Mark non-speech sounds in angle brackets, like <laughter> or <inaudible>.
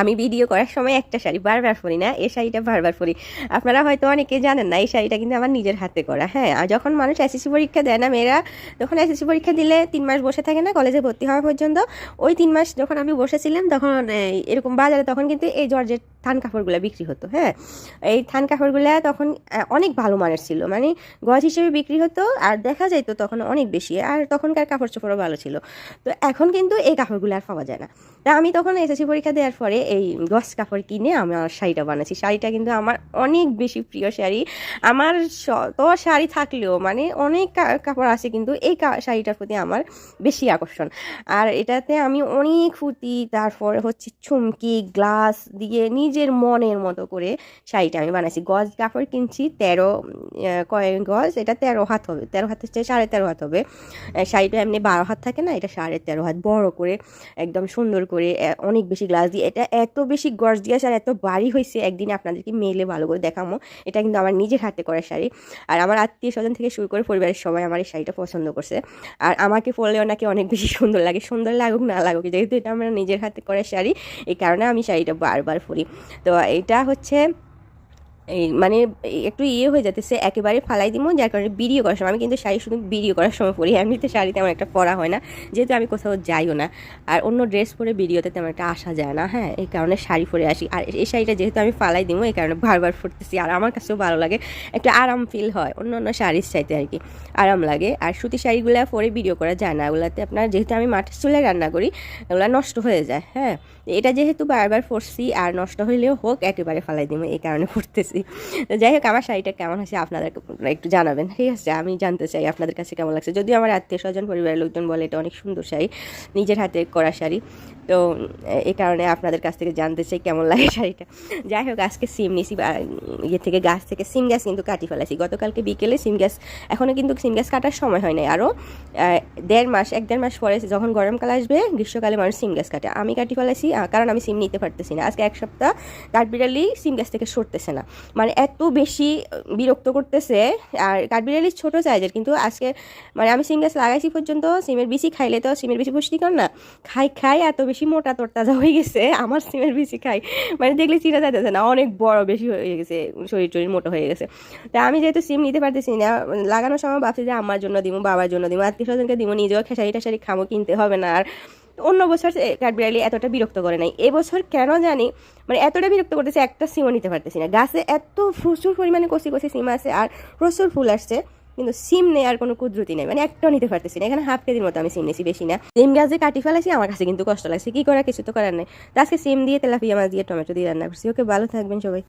আমি ভিডিও করার সময় একটা শাড়ি বারবার পরি না, এই শাড়িটা বারবার পরি। আপনারা হয়তো অনেকে জানেন না, এই শাড়িটা কিন্তু আমার নিজের হাতে করা হ্যাঁ। আর যখন মানুষ এসএসসি পরীক্ষা দেয় না, মেয়েরা যখন এসএসসি পরীক্ষা দিলে তিন মাস বসে থাকে না কলেজে ভর্তি হওয়া পর্যন্ত। ওই তিন মাস যখন আমি বসেছিলাম, তখন এরকম বাজারে, তখন কিন্তু এই জর্জের থান কাপড়গুলো বিক্রি হতো হ্যাঁ? এই থান কাপড়গুলো তখন অনেক ভালো মানের ছিল। মানে গজ হিসেবে বিক্রি হতো আর দেখা যাইতো তখন অনেক বেশি আর তখনকার কাপড় চোপড়ও ভালো ছিল। তো এখন কিন্তু এই কাপড়গুলো আর পাওয়া যায় না। তা আমি তখন এসএসসি পরীক্ষা দেওয়ার পরে এই গস কাপড় কিনে আমি আমার শাড়িটা বানাচ্ছি। শাড়িটা কিন্তু আমার অনেক বেশি প্রিয় শাড়ি। আমার তো শাড়ি থাকলেও মানে অনেক কাপড় আছে কিন্তু এই শাড়িটার প্রতি আমার বেশি আকর্ষণ। আর এটাতে আমি অনেক ফুটি তারপর হচ্ছে চুমকি, গ্লাস দিয়ে নিজের মনের মতো করে শাড়িটা আমি বানাইছি। গজ কাপড় কিনছি, তেরো কয়েক কয় গজ, এটা তেরো হাত হবে। তেরো হাতের চেয়ে সাড়ে তেরো হাত হবে। শাড়িটা এমনি বারো হাত থাকে না, এটা সাড়ে তেরো হাত। বড় করে, একদম সুন্দর করে অনেক বেশি গ্লাস দিয়ে। এটা এত বেশি গর্জিয়াস আর এত বাড়ি হয়েছে, একদিন আপনাদেরকে মেলে ভালো করে দেখামো। এটা কিন্তু আমার নিজের হাতে করা শাড়ি। আর আমার আত্মীয় স্বজন থেকে শুরু করে পরিবারের সবাই আমার এই শাড়িটা পছন্দ করছে। আর আমাকে পরলেও নাকি অনেক বেশি সুন্দর লাগে। সুন্দর লাগুক, না লাগুক, যেহেতু এটা আমার নিজের হাতে করা শাড়ি, এই কারণে আমি শাড়িটা বারবার পরি। তো এটা হচ্ছে মানে এই একটু ইয়ে হয়ে যাতেছে একেবারে ফালাই দিব যার কারণে ভিডিও করার সময়, আমি কিন্তু শাড়ি শুধু ভিডিও করার সময় পরি, এমনিতে শাড়ি তেমন একটা পরা হয় না, যেহেতু আমি কোথাও যাইও না। আর অন্য ড্রেস পরে ভিডিওতে তেমন একটা আসা যায় না হ্যাঁ এই কারণে শাড়ি পরে আসি। আর এই শাড়িটা যেহেতু আমি ফালাই দিব এই কারণে বারবার ফুটতেছি আর আমার কাছেও ভালো লাগে, একটা আরাম ফিল হয়, অন্য অন্য শাড়ির চাইতে আর কি, আরাম লাগে। আর সুতি শাড়িগুলো পরে ভিডিও করা যায় না, ওগুলাতে আপনার যেহেতু আমি মাটির চুলে রান্না করি, ওগুলো নষ্ট হয়ে যায় হ্যাঁ। এটা যেহেতু বারবার পরছি, আর নষ্ট হইলেও হোক, একেবারে ফালাই দিব এই কারণে পরতেছি। তো যাই হোক, আমার শাড়িটা কেমন হয়েছে আপনাদের একটু জানাবেন। ঠিক আছে, আমি জানতে চাই আপনাদের কাছে কেমন লাগছে। যদিও আমার আত্মীয় স্বজন, পরিবারের লোকজন বলে এটা অনেক সুন্দর শাড়ি, নিজের হাতে করা শাড়ি। তো এই কারণে আপনাদের কাছ থেকে জানতে চাই কেমন লাগে <laughs> শাড়িটা। যাই হোক, আজকে সিম নিছি ইয়ে থেকে গাছ থেকে সিম গাছ কিন্তু কাটি ফেলাছি। গতকালকে বিকেলে সিম গাছ এখনও কিন্তু সিম গাছ কাটার সময় হয় নাই আরও দেড় মাস, এক দেড় মাস পরে যখন গরমকাল আসবে, গ্রীষ্মকালে মানুষ সিম গাছ কাটে। আমি কাটি ফেলাছি কারণ আমি সিম নিতে পারতেছি না। আজকে এক সপ্তাহ কাঠবিড়ালি সিম গাছ থেকে সরতেছে না। মানে এত বেশি বিরক্ত করতেছে। আর কাঠবিড়ালি ছোট সাইজের কিন্তু আজকে মানে আমি সিম গাছ লাগাইছি পর্যন্ত, সিমের বেশি খাইলে তো সিমের বেশি পুষ্টিকর না? খাই খাই, এত বেশি মোটা তরতাজা হয়ে গেছে, আমার সিমের বেশি খাই। মানে দেখলে চিরা যাইতেছে না, অনেক বড় বেশি হয়ে গেছে, শরীর টরীর মোটো হয়ে গেছে। তা আমি যেহেতু সিম নিতে পারতেছি না, লাগানোর সময় ভাবছি যে আমার জন্য দিব বাবার জন্য দিব আত্মীয় স্বজনকে দিব নিজেও খেসারি টেসারি খামো, কিনতে হবে না। আর অন্য বছর কাঠবিড়ালি এতটা বিরক্ত করে নাই। এবছর কেন জানি মানে এতটা বিরক্ত করতেছে একটা সিমও নিতে পারতেছি না। গাছে এত প্রচুর পরিমাণে কষি কষি সিম আছে আর প্রচুর ফুল আসছে, কিন্তু সিম নেই আর কোনো কুদরতি নেই। মানে একটাও নিতে পারতেছি না। এখানে হাফ কেজির মতো আমি সিম নিয়েছি বেশি না। সিম গাছ যে কাটি ফেলাছি আমার কাছে কিন্তু কষ্ট লাগছে। কি করার, কিছু তো করার নেই। তো আজকে সিম দিয়ে তেলাপিয়া মাছ দিয়ে টমেটো দিয়ে রান্না করছি। ওকে ভালো থাকবেন সবাই।